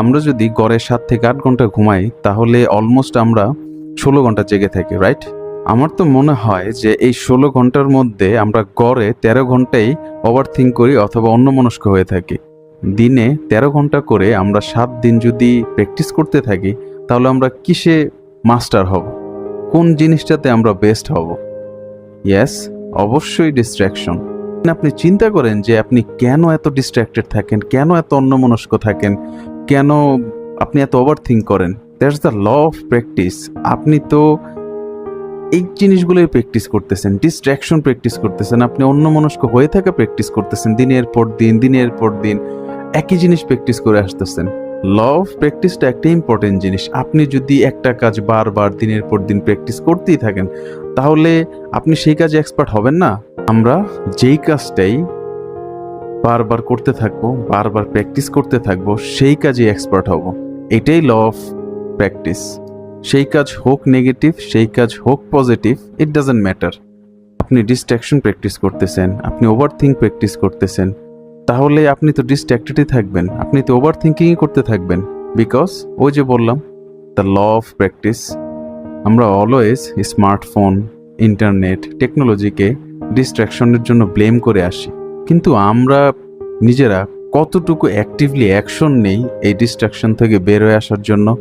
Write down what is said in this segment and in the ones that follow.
আমরা যদি গড়ে সাত থেকে আট ঘণ্টা ঘুমাই, তাহলে অলমোস্ট আমরা ষোলো ঘণ্টা জেগে থাকি রাইট আমার তো মনে হয় যে এই ষোলো ঘণ্টার মধ্যে আমরা গড়ে তেরো ঘন্টাই ওভার থিঙ্ক করি অথবা অন্যমনস্ক হয়ে থাকি। দিনে তেরো ঘণ্টা করে আমরা সাত দিন যদি প্র্যাকটিস করতে থাকি, তাহলে আমরা কিসে মাস্টার হব? কোন জিনিসটাতে আমরা বেস্ট হব? ইয়েস অবশ্যই ডিস্ট্র্যাকশন আপনি চিন্তা করেন যে আপনি কেন এত ডিস্ট্র্যাক্টেড থাকেন, কেন এত অন্যমনস্ক থাকেন? কেন আপনি এত ওভার থিঙ্ক করেন? That's the law of practice আপনি তো এই জিনিসগুলোই প্র্যাকটিস করতেছেন ডিস্ট্র্যাকশন প্র্যাকটিস করতেছেন, আপনি অন্যমনস্ক হয়ে থাকা প্র্যাকটিস করতেছেন, দিনের পর দিন, দিনের পর দিন, একই জিনিস প্র্যাকটিস করে আসতেছেন। ল অফ প্র্যাকটিসটা একটা ইম্পর্টেন্ট জিনিস। আপনি যদি একটা কাজ বারবার দিনের পর দিন প্র্যাকটিস করতেই থাকেন, তাহলে আপনি সেই কাজে এক্সপার্ট হবেন না। আমরা যেই কাজটাই বারবার করতে থাকব, বারবার প্র্যাকটিস করতে থাকব, সেই কাজে এক্সপার্ট হব। এটাই ল অফ প্র্যাকটিস সেই কাজ হোক নেগেটিভ সেই কাজ হোক পজিটিভ ইট ডাজেন্ট ম্যাটার আপনি ডিস্ট্র্যাকশন প্র্যাকটিস করতেছেন, আপনি ওভার থিঙ্ক প্র্যাকটিস করতেছেন, তাহলে আপনি তো ডিস্ট্র্যাক্টেডই থাকবেন, আপনি তো ওভার থিঙ্কিংই করতে থাকবেন বিকজ ওই যে বললাম দ্য ল অফ প্র্যাকটিস আমরা অলওয়েজ স্মার্টফোন ইন্টারনেট টেকনোলজিকে ডিস্ট্র্যাকশনের জন্য ব্লেম করে আসি। কিন্তু আমরা নিজেরা কতটুকু অ্যাক্টিভলি অ্যাকশন নেই এই ডিস্ট্রাকশন থেকে বের হয়ে আসার জন্য?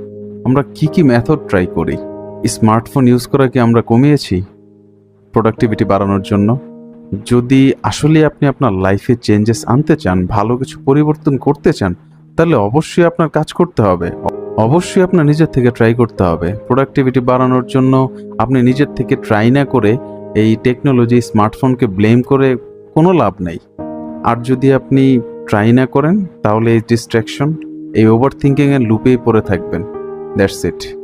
আমরা কি কি মেথড ট্রাই করি? স্মার্টফোন ইউজ করা কি আমরা কমিয়েছি? প্রোডাক্টিভিটি বাড়ানোর জন্য? যদি আসলে আপনি আপনার লাইফে চেঞ্জেস আনতে চান, ভালো কিছু পরিবর্তন করতে চান, তাহলে অবশ্যই আপনার কাজ করতে হবে। অবশ্যই আপনার নিজের থেকে ট্রাই করতে হবে। প্রোডাক্টিভিটি বাড়ানোর জন্য আপনি নিজের থেকে ট্রাই না করে এই টেকনোলজি স্মার্টফোনকে ব্লেম করে কোনো লাভ নেই। আর যদি আপনি ট্রাই না করেন, তাহলে এই ডিস্ট্র্যাকশন এই ওভার থিঙ্কিংয়ের লুপেই পড়ে থাকবেন। That's it